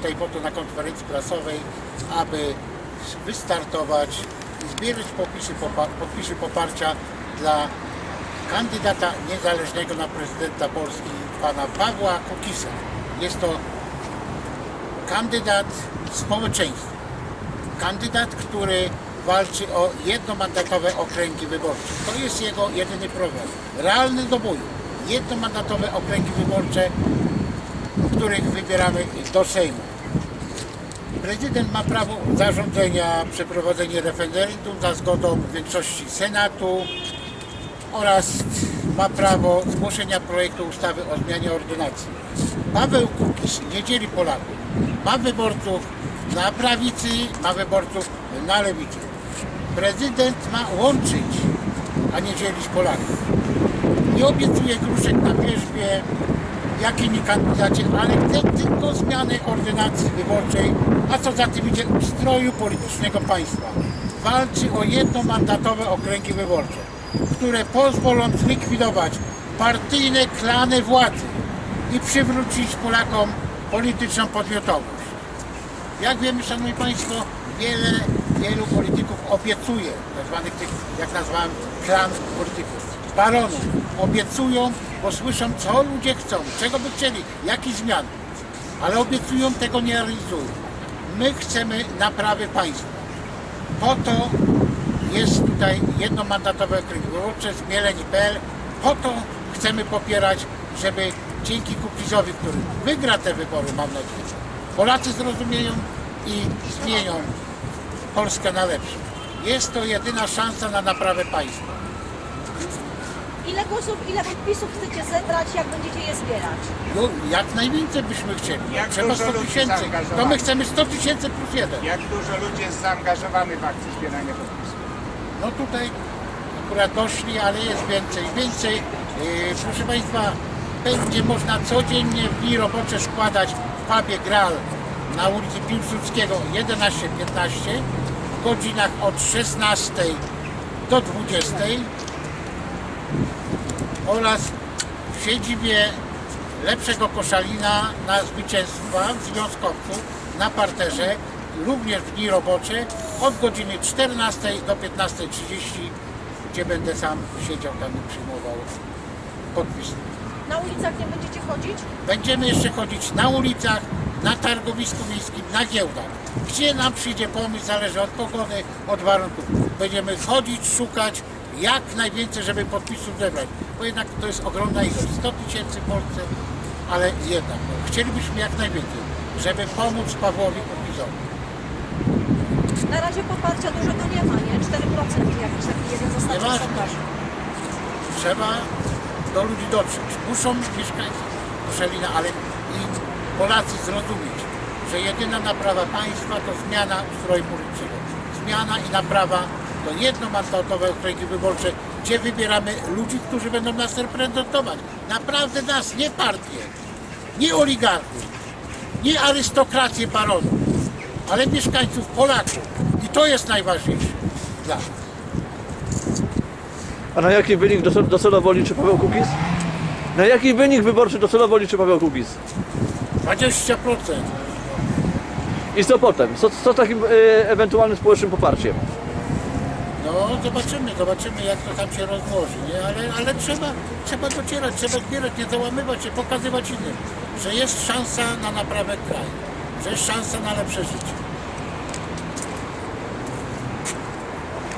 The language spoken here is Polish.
tutaj po to na konferencji prasowej, aby wystartować i zbierać podpisy, podpisy poparcia dla kandydata niezależnego na prezydenta Polski, pana Pawła Kukisa. Jest to kandydat społeczeństwa. Kandydat, który walczy o jednomandatowe okręgi wyborcze. To jest jego jedyny program. Realny do boju. Jednomandatowe okręgi wyborcze, których wybieramy do Sejmu. Prezydent ma prawo zarządzenia, przeprowadzenia referendum za zgodą większości Senatu oraz ma prawo zgłoszenia projektu ustawy o zmianie ordynacji. Paweł Kukiz nie dzieli Polaków. Ma wyborców na prawicy, ma wyborców na lewicy. Prezydent ma łączyć, a nie dzielić Polaków. Nie obiecuje gruszek na wierzbie, jak inni kandydaci, ale chce tylko zmiany ordynacji wyborczej, a co za tym idzie ustroju politycznego państwa. Walczy o jednomandatowe okręgi wyborcze, które pozwolą zlikwidować partyjne klany władzy i przywrócić Polakom polityczną podmiotowość. Jak wiemy, Szanowni Państwo, wiele, wielu polityków obiecuje, tak zwanych tych, jak nazwałem, klan polityków, baronów, obiecują, bo słyszą, co ludzie chcą, czego by chcieli, jakich zmian, ale obiecują, tego nie realizują. My chcemy naprawy państwa. Po to jest tutaj jednomandatowe okręgi wyborcze, zmieleni.pl, po to chcemy popierać, żeby dzięki Kukizowi, który wygra te wybory, mam nadzieję, Polacy zrozumieją i zmienią Polskę na lepsze. Jest to jedyna szansa na naprawę państwa. Ile głosów, ile podpisów chcecie zebrać, jak będziecie je zbierać? No, jak najwięcej byśmy chcieli. Jak Trzeba dużo 100 ludzi tysięcy. To zaangażowanych. my chcemy 100 tysięcy plus jeden. Jak dużo ludzi jest zaangażowanych w akcję zbierania podpisów? No tutaj akurat doszli, ale jest więcej. Więcej, yy, proszę Państwa, będzie można codziennie w dni robocze składać w pubie Gral na ulicy Piłsudskiego 11-15 w godzinach od 16 do 20 oraz w siedzibie lepszego koszalina na zwycięstwa związkowców na parterze również w dni robocze od godziny 14 do 15.30 gdzie będę sam siedział tam i przyjmował podpisy. Na ulicach nie będziecie chodzić? Będziemy jeszcze chodzić na ulicach, na targowisku miejskim, na giełdach. Gdzie nam przyjdzie pomysł, zależy od pogody, od warunków. Będziemy chodzić, szukać jak najwięcej, żeby podpisów zebrać. Bo jednak to jest ogromna ilość. 100 tysięcy w Polsce, ale jednak no, chcielibyśmy jak najwięcej, żeby pomóc Pawłowi Kukizowi. Na razie poparcia dużo to nie ma, nie? 4% jakiś taki jeden Nieważne. sondaży. Trzeba do ludzi dotrzeć. Muszą mieszkańcy Koszalina, ale i Polacy zrozumieć, że jedyna naprawa państwa to zmiana ustroju politycznego. Zmiana i naprawa to jednomandatowe okręgi wyborcze, gdzie wybieramy ludzi, którzy będą nas reprezentować. Naprawdę nas, nie partie, nie oligarchów, nie arystokrację baronów, ale mieszkańców, Polaków. I to jest najważniejsze dla nas. A na jaki wynik docel- docelowo liczy Paweł Kukiz? Na jaki wynik wyborczy docelowo liczy Paweł Kukiz? 20%. I co potem? Co, co takim e, ewentualnym społecznym poparciem? No zobaczymy, zobaczymy jak to tam się rozłoży, nie? Ale, ale trzeba, trzeba docierać, trzeba zbierać, nie załamywać się, pokazywać innym, że jest szansa na naprawę kraju, że jest szansa na lepsze życie.